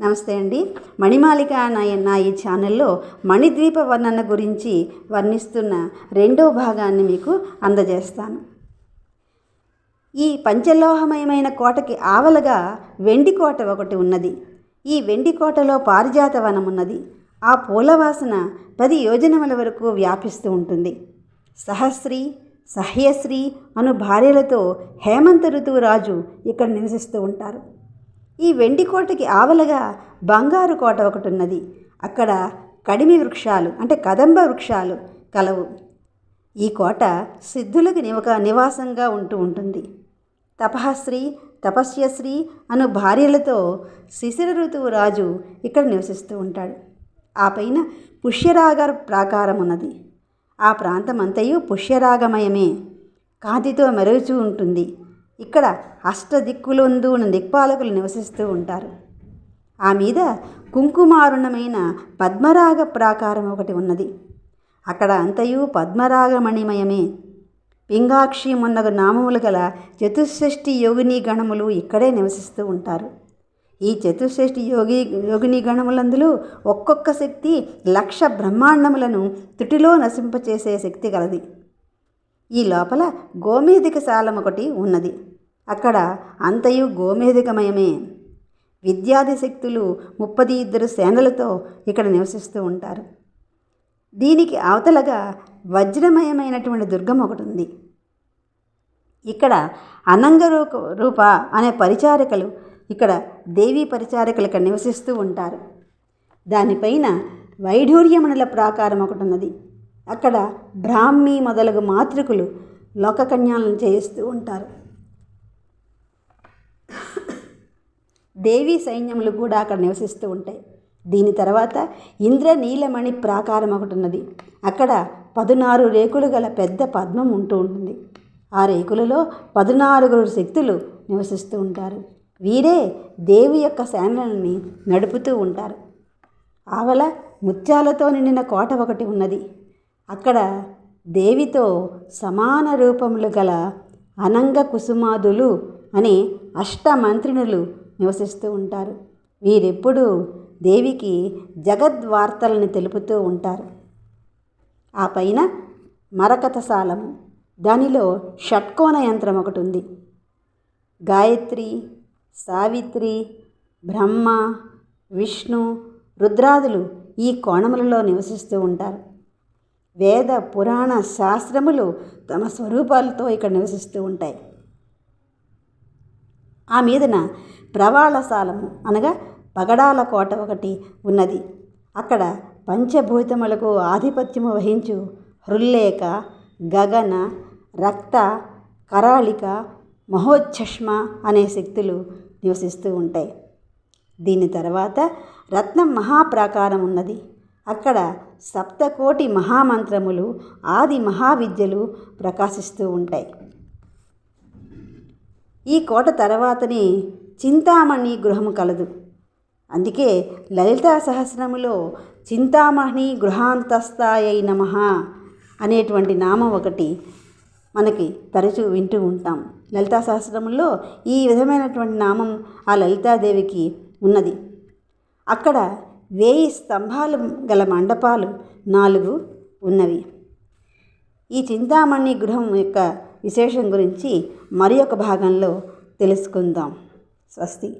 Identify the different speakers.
Speaker 1: నమస్తే అండి. మణిమాలిక నా నా ఈ ఛానల్లో మణిద్వీప వర్ణన గురించి వర్ణిస్తున్న రెండో భాగాన్ని మీకు అందజేస్తాను. ఈ పంచలోహమయమైన కోటకి ఆవలగా వెండి కోట ఒకటి ఉన్నది. ఈ వెండి కోటలో పారిజాత వనం ఉన్నది. ఆ పూలవాసన పది యోజనముల వరకు వ్యాపిస్తూ ఉంటుంది. సహస్రి సహ్యశ్రీ అను భార్యలతో హేమంత ఋతువు రాజు ఇక్కడ నివసిస్తూ ఉంటారు. ఈ వెండి కోటకి ఆవలగా బంగారు కోట ఒకటి ఉన్నది అక్కడ కడిమి వృక్షాలు అంటే కదంబ వృక్షాలు కలవు. ఈ కోట సిద్ధులకు నివక నివాసంగా ఉంటూ ఉంటుంది. తపశ్రీ తపస్యశ్రీ అను భార్యలతో శిశిర ఋతువు రాజు ఇక్కడ నివసిస్తూ ఉంటాడు. ఆ పైన పుష్యరాగ ప్రాకారం ఉన్నది ఆ ప్రాంతమంతయు పుష్యరాగమయమే. కాంతితో మెరుగుచూ ఉంటుంది. ఇక్కడ అష్టదిక్కులందు ఉన్న దిక్పాలకులు నివసిస్తూ ఉంటారు. ఆ మీద కుంకుమారుణమైన పద్మరాగ ప్రాకారం ఒకటి ఉన్నది. అక్కడ అంతయు పద్మరాగమణిమయమే. పింగాక్షి మొన్నగు నామములు గల చతుషష్ఠి యోగిని గణములు ఇక్కడే నివసిస్తూ ఉంటారు. ఈ చతుషష్ఠి యోగి యోగిని గణములందులో ఒక్కొక్క శక్తి లక్ష బ్రహ్మాండములను తుటిలో నశింపచేసే శక్తి గలది. ఈ లోపల గోమేధిక శాలం ఒకటి ఉన్నది. అక్కడ అంతయు గోమేధికమయమే. విద్యాది శక్తులు ముప్పది ఇద్దరు సేనలతో ఇక్కడ నివసిస్తూ ఉంటారు. దీనికి అవతలగా వజ్రమయమైనటువంటి దుర్గం ఒకటి ఉంది. ఇక్కడ అనంగ రూప అనే పరిచారికలు ఇక్కడ దేవీ పరిచారికలు ఇక్కడ నివసిస్తూ ఉంటారు. దానిపైన వైఢూర్యమణుల ప్రాకారం ఒకటి ఉన్నది. అక్కడ బ్రాహ్మి మొదలగు మాతృకులు లోకకన్యాలను చేయిస్తూ ఉంటారు. దేవీ సైన్యములు కూడా అక్కడ నివసిస్తూ ఉంటాయి. దీని తర్వాత ఇంద్రనీలమణి ప్రాకారం ఒకటి ఉన్నది. అక్కడ పదునారు రేకులు గల పెద్ద పద్మం ఉంటూ ఉంటుంది. ఆ రేకులలో పదునారుగురు శక్తులు నివసిస్తూ ఉంటారు. వీరే దేవి యొక్క సేనలని నడుపుతూ ఉంటారు. ఆవల ముత్యాలతో నిండిన కోట ఒకటి ఉన్నది. అక్కడ దేవితో సమాన రూపములు గల అనంగ కుసుమాదులు అనే అష్టమంత్రినులు నివసిస్తూ ఉంటారు. వీరెప్పుడూ దేవికి జగద్వార్తలను తెలుపుతూ ఉంటారు. ఆ పైన మరకతశాలము. దానిలో షట్కోణ యంత్రం ఒకటి ఉంది. గాయత్రి సావిత్రి బ్రహ్మ విష్ణు రుద్రాదులు ఈ కోణములలో నివసిస్తూ ఉంటారు. వేద పురాణ శాస్త్రములు తమ స్వరూపాలతో ఇక్కడ నివసిస్తూ ఉంటాయి. ఆ మీదన ప్రవాళశాలము అనగా పగడాల కోట ఒకటి ఉన్నది. అక్కడ పంచభూతములకు ఆధిపత్యము వహించు హృల్లేఖ గగన రక్త కరాళిక మహోచ్ఛష్మ అనే శక్తులు నివసిస్తూ ఉంటాయి. దీని తర్వాత రత్నం మహాప్రాకారం ఉన్నది అక్కడ సప్తకోటి మహామంత్రములు ఆది మహావిద్యలు ప్రకాశిస్తూ ఉంటాయి. ఈ కోట తర్వాతనే చింతామణి గృహము కలదు. అందుకే లలితా సహస్రములో చింతామణి గృహాంతస్థాయ నమ అనేటువంటి నామం ఒకటి మనకి తరచూ వింటూ ఉంటాం. లలితా సహస్రములో ఈ విధమైనటువంటి నామం ఆ లలితాదేవికి ఉన్నది. అక్కడ వేయి స్తంభాలు గల మండపాలు నాలుగు ఉన్నవి. ఈ చింతామణి గృహం యొక్క విశేషం గురించి మరి ఒక భాగంలో తెలుసుకుందాం. స్వస్తి.